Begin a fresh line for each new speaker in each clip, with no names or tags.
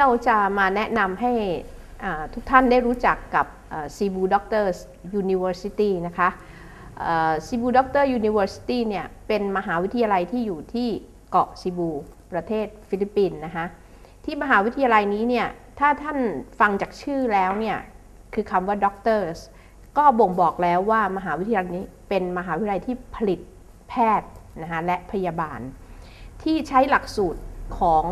เราจะมาแนะนำให้ทุกท่านได้รู้จักกับซีบูด็อกเตอร์ยูนิเวอร์ซิตี้นะคะซีบูด็อกเตอร์ยูนิเวอร์ซิตี้เนี่ยเป็นมหาวิทยาลัยที่อยู่ที่เกาะซีบูประเทศฟิลิปปินส์นะคะที่มหาวิทยาลัยนี้เนี่ยถ้าท่านฟังจากชื่อแล้วเนี่ยคือคำว่าด็อกเตอร์ก็บ่งบอกแล้วว่ามหาวิทยาลัยนี้เป็นมหาวิทยาลัยที่ผลิตแพทย์นะคะและพยาบาล ที่ใช้หลักสูตรของ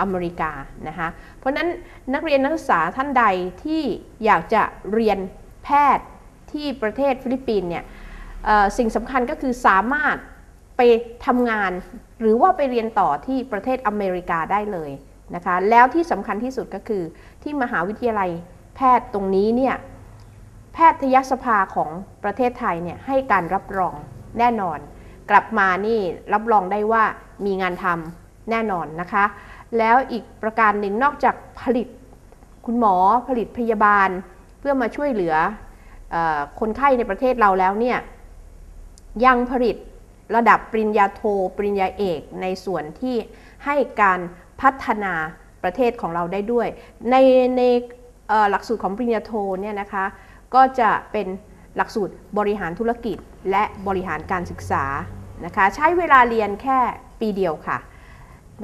อเมริกานะคะเพราะนั้นนักเรียนนักศึกษาท่านใดที่อยากจะเรียนแพทย์ที่ประเทศฟิลิปปินส์เนี่ยสิ่งสำคัญก็คือสามารถไปทำงาน หรือว่าไปเรียนต่อที่ประเทศอเมริกาได้เลยนะคะแล้วที่สำคัญที่สุดก็คือที่มหาวิทยาลัยแพทย์ตรงนี้เนี่ยแพทยสภาของประเทศไทยเนี่ยให้การรับรองแน่นอน กลับมานี่รับรองได้ว่ามีงานทำแน่นอนนะคะ แล้วอีกประการหนึ่งนอกจากผลิตคุณหมอผลิตพยาบาล เพื่อมาช่วยเหลืออคนไข้ในประเทศเราแล้วเนี่ยยังผลิตระดับปริญญาโทปริญญาเอกในส่วนที่ให้การพัฒนาประเทศของเราได้ด้วย ในในหลักสูตรของปริญญาโทเนี่ยนะคะก็จะเป็นหลักสูตรบริหารธุรกิจและบริหารการศึกษานะคะใช้เวลาเรียนแค่ปีเดียวค่ะ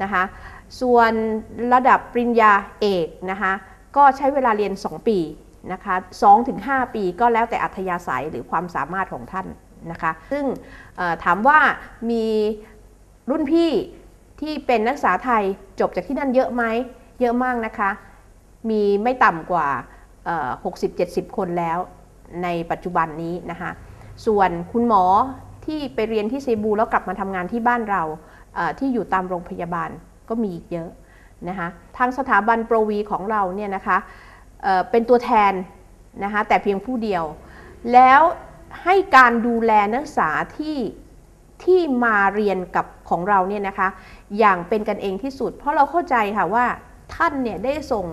นะคะ ส่วนระดับปริญญาเอกนะคะก็ใช้เวลาเรียน 2 ปีนะคะ2-5ปีก็แล้วแต่อัธยาศัยหรือความสามารถของท่านนะคะ ซึ่งถามว่ามีรุ่นพี่ที่เป็นนักศึกษาไทยจบจากที่นั่นเยอะไหมเยอะมากนะคะ มีไม่ต่ำกว่า 60-70 คนแล้วในปัจจุบันนี้นะคะส่วนคุณหมอที่ไปเรียนที่เซบูแล้วกลับมาทำงานที่บ้านเราที่อยู่ตามโรงพยาบาล ก็มีอีกเยอะนะคะทางสถาบันโปรวีของเราเนี่ยนะคะเเป็นตัวแทนนะคะแต่เพียงผู้เดียว แล้วให้การดูแลนักศึกษาที่ที่มาเรียนกับของเราเนี่ยนะคะอย่างเป็นกันเองที่สุด เพราะเราเข้าใจค่ะว่าท่านเนี่ยได้ส่ง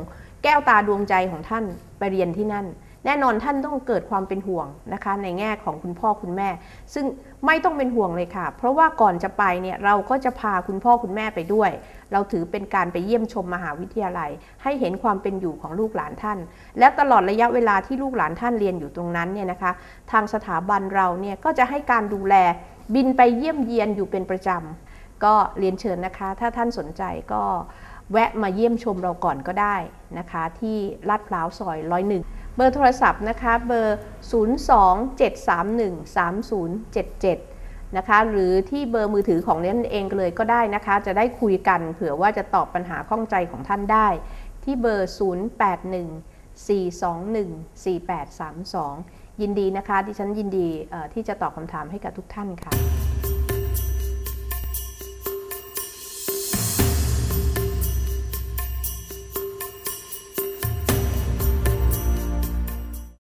แก้วตาดวงใจของท่านไปเรียนที่นั่น แน่นอนท่านต้องเกิดความเป็นห่วงนะคะในแง่ของคุณพ่อคุณแม่ ซึ่งไม่ต้องเป็นห่วงเลยค่ะ เพราะว่าก่อนจะไปเนี่ยเราก็จะพาคุณพ่อคุณแม่ไปด้วย เราถือเป็นการไปเยี่ยมชมมหาวิทยาลัย ให้เห็นความเป็นอยู่ของลูกหลานท่าน และตลอดระยะเวลาที่ลูกหลานท่านเรียนอยู่ตรงนั้นเนี่ยนะคะทางสถาบันเราเนี่ยก็จะให้การดูแลบินไปเยี่ยมเยียนอยู่เป็นประจำก็เรียนเชิญนะคะ ถ้าท่านสนใจก็แวะมาเยี่ยมชมเราก่อนก็ได้นะคะ ที่ลาดพร้าวซอยร้อยหนึ่ง เบอร์โทรศัพท์นะคะเบอร์ 027313077 นะคะหรือที่เบอร์มือถือของเล่นเองเลยก็ได้นะคะ จะได้คุยกันเผื่อว่าจะตอบปัญหาข้องใจของท่านได้ ที่เบอร์ 0814214832 ยินดีนะคะ ดิฉันยินดีที่จะตอบคำถามให้กับทุกท่านค่ะ